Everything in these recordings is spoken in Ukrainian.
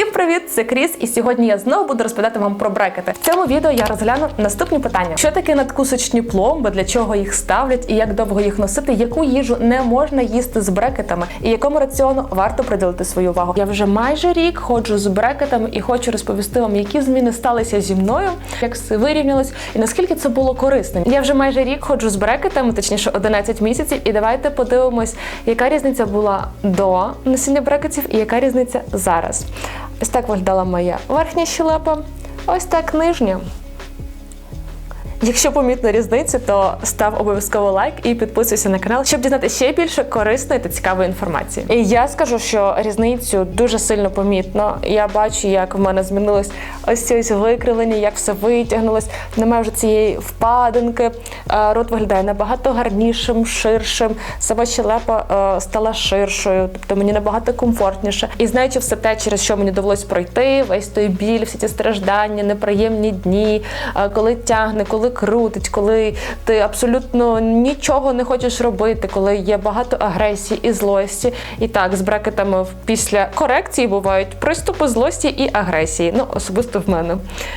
Всім привіт! Це Кріс, і сьогодні я знову буду розповідати вам про брекети. В цьому відео я розгляну наступні питання: що таке надкусочні пломби, для чого їх ставлять і як довго їх носити, яку їжу не можна їсти з брекетами, і якому раціону варто приділити свою увагу. Я вже майже рік ходжу з брекетами і хочу розповісти вам, які зміни сталися зі мною, як все вирівнялось і наскільки це було корисним. Я вже майже рік ходжу з брекетами, точніше 11 місяців, і давайте подивимось, яка різниця була до носіння брекетів і яка різниця зараз. Ось так виглядала моя верхня щелепа, ось так нижня. Якщо помітно різницю, то став обов'язково лайк і підписуйся на канал, щоб дізнатися ще більше корисної та цікавої інформації. І я скажу, що різницю дуже сильно помітно. Я бачу, як в мене змінилось ось ці ось викривлення, як все витягнулось. Немає вже цієї впадинки. Е, Рот виглядає набагато гарнішим, ширшим. Сама щелепа е, стала ширшою, тобто мені набагато комфортніше. І знаючи все те, через що мені довелось пройти, весь той біль, всі ці страждання, неприємні дні, е, коли тягне, коли крутить, коли ти абсолютно нічого не хочеш робити, коли є багато агресії і злості. І так, з брекетами після корекції бувають приступи злості і агресії. Ну, особисто в мене,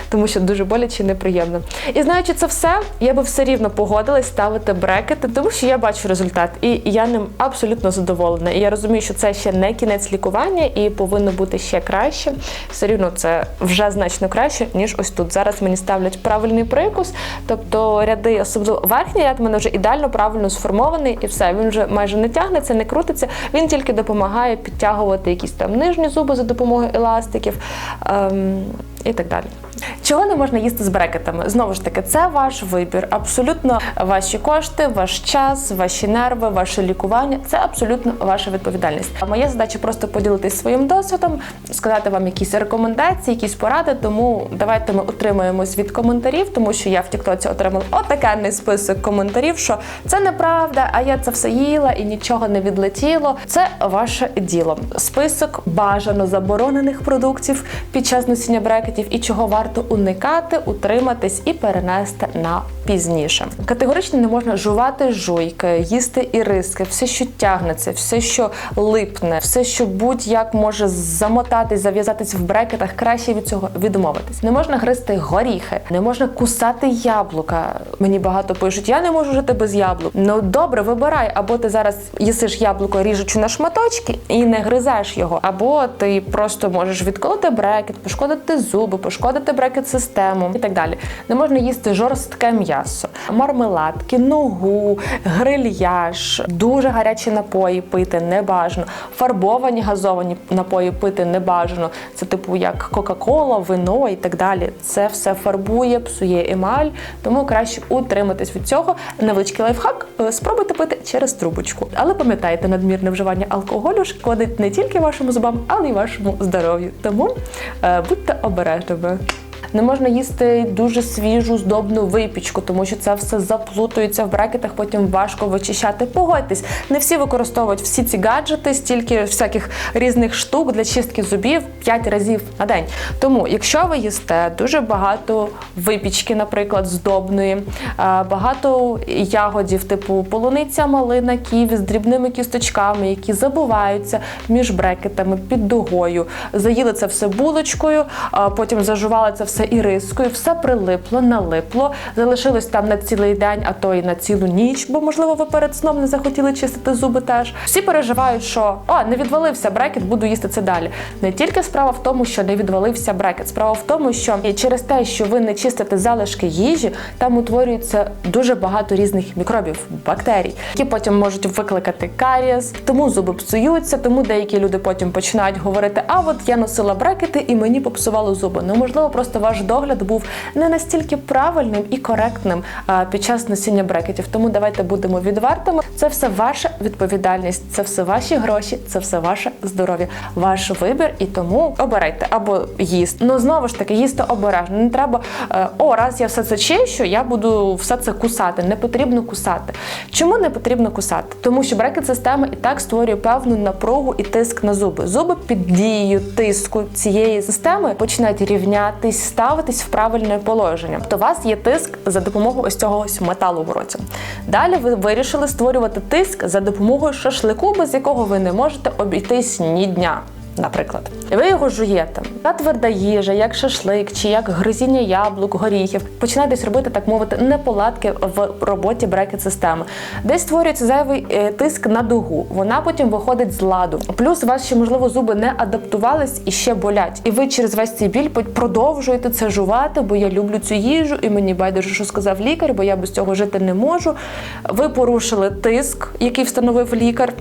тому що дуже боляче і неприємно. І знаючи це все, я би все рівно погодилась ставити брекети, тому що я бачу результат, і я ним абсолютно задоволена. І я розумію, що це ще не кінець лікування і повинно бути ще краще. Все рівно це вже значно краще, ніж ось тут. Зараз мені ставлять правильний прикус, тобто ряди, особливо верхній ряд, в мене вже ідеально правильно сформований, і все. Він вже майже не тягнеться, не крутиться. Він тільки допомагає підтягувати якісь там нижні зуби за допомогою еластиків ем, і так далі. Чого не можна їсти з брекетами? Знову ж таки, це ваш вибір. Абсолютно ваші кошти, ваш час, ваші нерви, ваше лікування це абсолютно ваша відповідальність. А моя задача просто поділитися своїм досвідом, сказати вам якісь рекомендації, якісь поради. Тому давайте ми утримаємось від коментарів, тому що я в Тіктоці отримала отакенний список коментарів, що це неправда, а я це все їла і нічого не відлетіло. Це ваше діло. Список бажано заборонених продуктів під час носіння брекетів і чого варто уникати, утриматись і перенести на пізніше. Категорично не можна жувати жуйки, їсти іриски, все, що тягнеться, все, що липне, все, що будь-як може замотатись, зав'язатись в брекетах, краще від цього відмовитись. Не можна гризти горіхи, не можна кусати яблука. Мені багато пишуть, я не можу жити без яблук. Ну добре, вибирай, або ти зараз їсиш яблуко, ріжучи на шматочки і не гризеш його, або ти просто можеш відколоти брекет, пошкодити зуби, пошкодити брекет систему і так далі. Не можна їсти жорстке м'ясо, мармеладки, ногу, грильяж, дуже гарячі напої пити не бажано, фарбовані газовані напої пити не бажано. Це типу як Кока-Кола, вино і так далі. Це все фарбує, псує емаль, тому краще утриматись від цього. Невеличкий лайфхак е, спробуйте пити через трубочку. Але пам'ятайте, надмірне вживання алкоголю шкодить не тільки вашим зубам, але й вашому здоров'ю. Тому е, будьте обережними. Не можна їсти дуже свіжу здобну випічку, тому що це все заплутується в брекетах, потім важко вичищати. Погодьтесь, не всі використовують всі ці гаджети, стільки всяких різних штук для чистки зубів 5 разів на день. Тому, якщо ви їсте дуже багато випічки, наприклад, здобної, е, багато ягодів, типу полуниця, малина, ківі з дрібними кісточками, які забуваються між брекетами під дугою, заїли це все булочкою, потім зажували це все ірискою, все прилипло, налипло, залишилось там на цілий день, а то і на цілу ніч, бо можливо ви перед сном не захотіли чистити зуби теж. Всі переживають, що о, не відвалився брекет, буду їсти це далі. Не тільки справа в тому, що не відвалився брекет, справа в тому, що через те, що ви не чистите залишки їжі, там утворюється дуже багато різних мікробів, бактерій, які потім можуть викликати карієс, тому зуби псуються, тому деякі люди потім починають говорити: а от я носила брекети і мені попсувало зуби. Ну можливо, просто ваш догляд був не настільки правильним і коректним під час носіння брекетів. Тому давайте будемо відвертими. Це все ваша відповідальність, це все ваші гроші, це все ваше здоров'я, ваш вибір. І тому обирайте або їсти. Ну знову ж таки, їсти обережно. Не треба е, о, раз я все це чищу, я буду все це кусати. Не потрібно кусати. Чому не потрібно кусати? Тому що брекет система і так створює певну напругу і тиск на зуби. Зуби під дією тиску цієї системи починають рівнятись, ставитись в правильне положення. То у вас є тиск за допомогою ось цього ось металу в роті. Далі ви вирішили створювати тиск за допомогою шашлику, без якого ви не можете обійтись ні дня. Наприклад. Ви його жуєте. Та тверда їжа, як шашлик, чи як гризіння яблук, горіхів, починає десь робити, так мовити, неполадки в роботі брекет-системи. Десь створюється зайвий е, тиск на дугу. Вона потім виходить з ладу. Плюс у вас ще, можливо, зуби не адаптувались і ще болять. І ви через весь цей біль продовжуєте це жувати, бо я люблю цю їжу, і мені байдуже, що сказав лікар, бо я без цього жити не можу. Ви порушили тиск, який встановив лікар.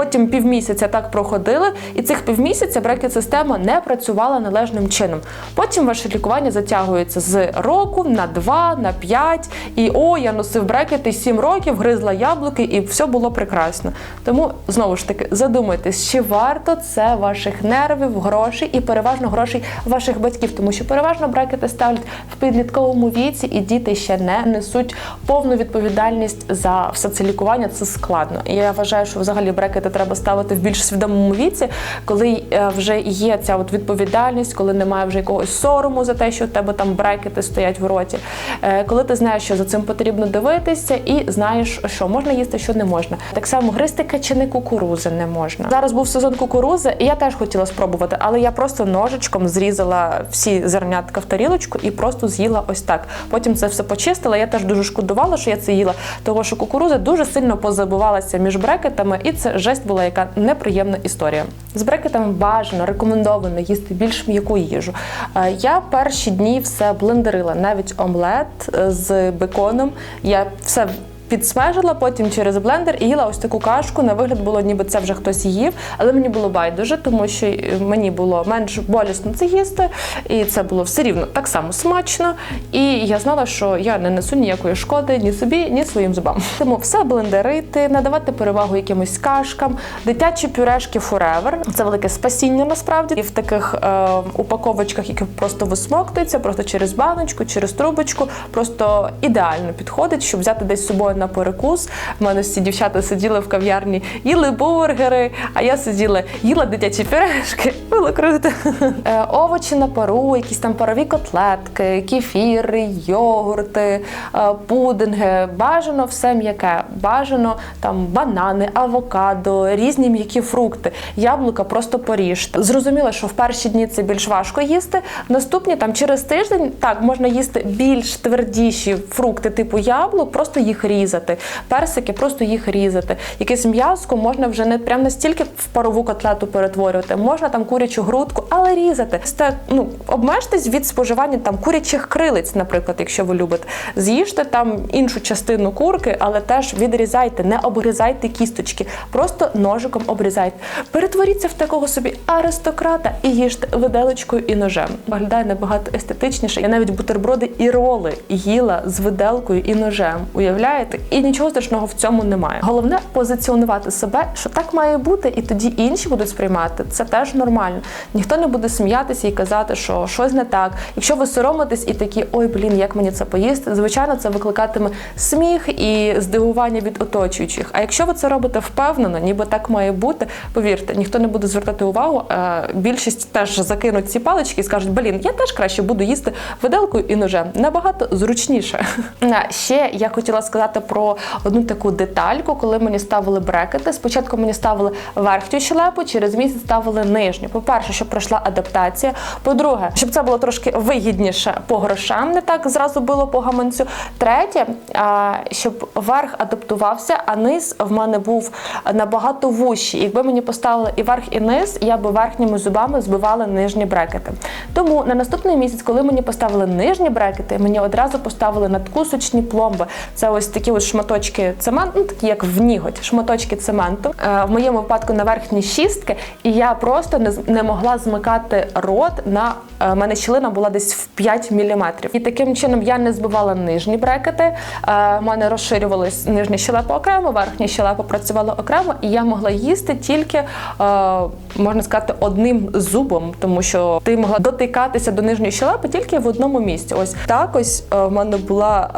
Потім півмісяця так проходили, і цих півмісяця брекет-система не працювала належним чином. Потім ваше лікування затягується з року на два, на п'ять. І о, я носив брекети сім років, гризла яблуки, і все було прекрасно. Тому знову ж таки задумайтесь, чи варто це ваших нервів, грошей і переважно грошей ваших батьків, тому що переважно брекети ставлять в підлітковому віці, і діти ще не несуть повну відповідальність за все це лікування. Це складно. І я вважаю, що взагалі брекети треба ставити в більш свідомому віці, коли е, вже є ця от відповідальність, коли немає вже якогось сорому за те, що у тебе там брекети стоять в роті. Е, Коли ти знаєш, що за цим потрібно дивитися, і знаєш, що можна їсти, що не можна. Так само гристи качани кукурузи не можна. Зараз був сезон кукурузи, і я теж хотіла спробувати, але я просто ножичком зрізала всі зернятка в тарілочку і просто з'їла ось так. Потім це все почистила. Я теж дуже шкодувала, що я це їла, тому що кукуруза дуже сильно позабивалася між брекетами, і це жесть була яка неприємна історія. З брекетами бажано рекомендовано їсти більш м'яку їжу. Е, Я перші дні все блендерила, навіть омлет е, з беконом. Я все підсмажила, потім через блендер і їла ось таку кашку. На вигляд було, ніби це вже хтось їв, але мені було байдуже, тому що е, мені було менш болісно це їсти, і це було все рівно так само смачно. І я знала, що я не несу ніякої шкоди ні собі, ні своїм зубам. Тому все блендерити, надавати перевагу якимось кашкам, дитячі пюрешки Forever. Це велике спасіння насправді. І в таких е, упаковочках, які просто висмоктуються, просто через баночку, через трубочку, просто ідеально підходить, щоб взяти десь з собою на перекус. У мене всі дівчата сиділи в кав'ярні, їли бургери, а я сиділа, їла дитячі пюрешки. Було круто. Е, овочі на пару, якісь там парові котлетки, кефіри, йогурти, е, пудинги. Бажано все м'яке. Бажано там банани, авокадо, різні м'які фрукти, яблука просто поріжте. Зрозуміло, що в перші дні це більш важко їсти. Наступні там через тиждень так можна їсти більш твердіші фрукти, типу яблук, просто їх різати. Персики, просто їх різати. Якесь м'яско можна вже не прям настільки в парову котлету перетворювати. Можна там курячу грудку, але різати. Сте, ну, обмежтесь від споживання там курячих крилиць, наприклад, якщо ви любите. З'їжте там іншу частину курки, але теж відрізайте, не обрізайте кісточки, просто ножиком обрізайте. Перетворіться в такого собі аристократа і їжте виделочкою і ножем. Виглядає набагато естетичніше. Я навіть бутерброди і роли їла з виделкою і ножем. Уявляєте? І нічого страшного в цьому немає. Головне позиціонувати себе, що так має бути, і тоді інші будуть сприймати. Це теж нормально. Ніхто не буде сміятися і казати, що щось не так. Якщо ви соромитесь і такі, ой, блін, як мені це поїсти, звичайно, це викликатиме сміх і здивування від оточуючих. А якщо ви це робите впевнено, ніби так має бути, повірте, ніхто не буде звертати увагу. Більшість теж закинуть ці палички і скажуть, блін, я теж краще буду їсти виделкою і ножем. Набагато зручніше. Ще я хотіла сказати про одну таку детальку, коли мені ставили брекети. Спочатку мені ставили верхню щелепу, через місяць ставили нижню. По-перше, щоб пройшла адаптація. По-друге, щоб це було трошки вигідніше по грошам, не так зразу було по гаманцю. Третє, щоб верх адаптувався, а низ в мене був набагато вущий. Якби мені поставили і верх, і низ, я би верхніми зубами збивала нижні брекети. Тому на наступний місяць, коли мені поставили нижні брекети, мені одразу поставили надкусочні пломби. Це ось такі ось шматочки цементу, ну такі як в ніготь, шматочки цементу. Е, В моєму випадку на верхні шістки, і я просто не, не могла змикати рот на е, мене щілина була десь в 5 мм. І таким чином я не збивала нижні брекети. Е, В мене розширювались нижні щелепа окремо, верхні щелепа працювала окремо, і я могла їсти тільки, е, можна сказати, одним зубом, тому що ти могла дотикатися до нижньої щелепи тільки в одному місці. Ось так ось е, в мене була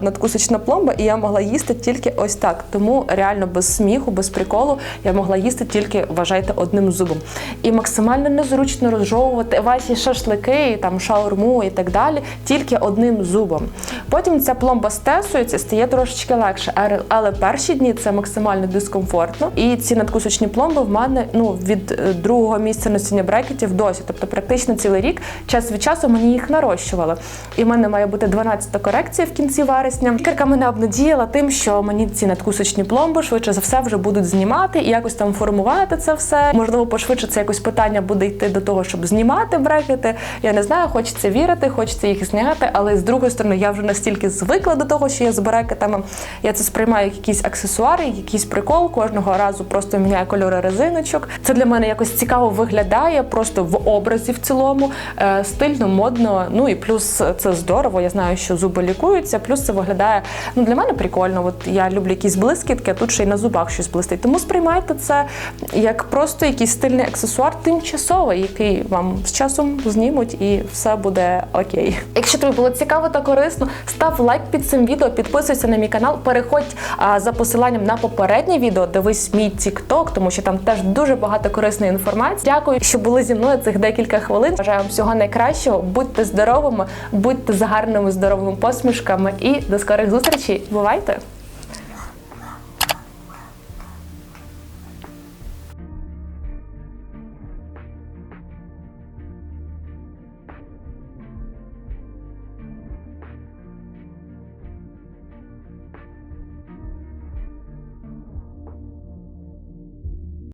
е, надкусочна пломба, і я могла їсти тільки ось так. Тому реально без сміху, без приколу я могла їсти тільки, вважайте, одним зубом. І максимально незручно розжовувати ваші шашлики, там шаурму і так далі, тільки одним зубом. Потім ця пломба стесується, стає трошечки легше, але- перші дні це максимально дискомфортно. І ці надкусочні пломби в мене ну від е, другого місця носіння брекетів досі. Тобто, практично цілий рік час від часу мені їх нарощували. І в мене має бути 12 корекція в кінці вересня. Лікарка мене обнадіяла тим, що мені ці надкусочні пломби швидше за все вже будуть знімати і якось там формувати це все. Можливо, пошвидше це якось питання буде йти до того, щоб знімати брекети. Я не знаю, хочеться вірити, хочеться їх зняти, але з другої сторони, я вже настільки звикла до того, що я з брекетами. Я це сприймаю як якісь аксесуари, якийсь прикол. Кожного разу просто міняю кольори резиночок. Це для мене якось цікаво виглядає, просто в образі в цілому, е, стильно, модно. Ну і плюс це здорово. Я знаю, що зуби лікуються. Плюс це виглядає ну для мене прикольно. От я люблю якісь блискітки, а тут ще й на зубах щось блистить. Тому сприймайте це як просто якийсь стильний аксесуар, тимчасовий, який вам з часом знімуть, і все буде окей. Якщо тобі було цікаво та корисно, став лайк під цим відео, підписуйся на мій канал, переходь а, за посиланням на попереднє відео, дивись мій TikTok, тому що там теж дуже багато корисної інформації. Дякую, що були зі мною цих декілька хвилин. Бажаю вам всього найкращого. Будьте здоровими, будьте з гарними здоровими посмішками і до скорих зустрічей. Бувайте!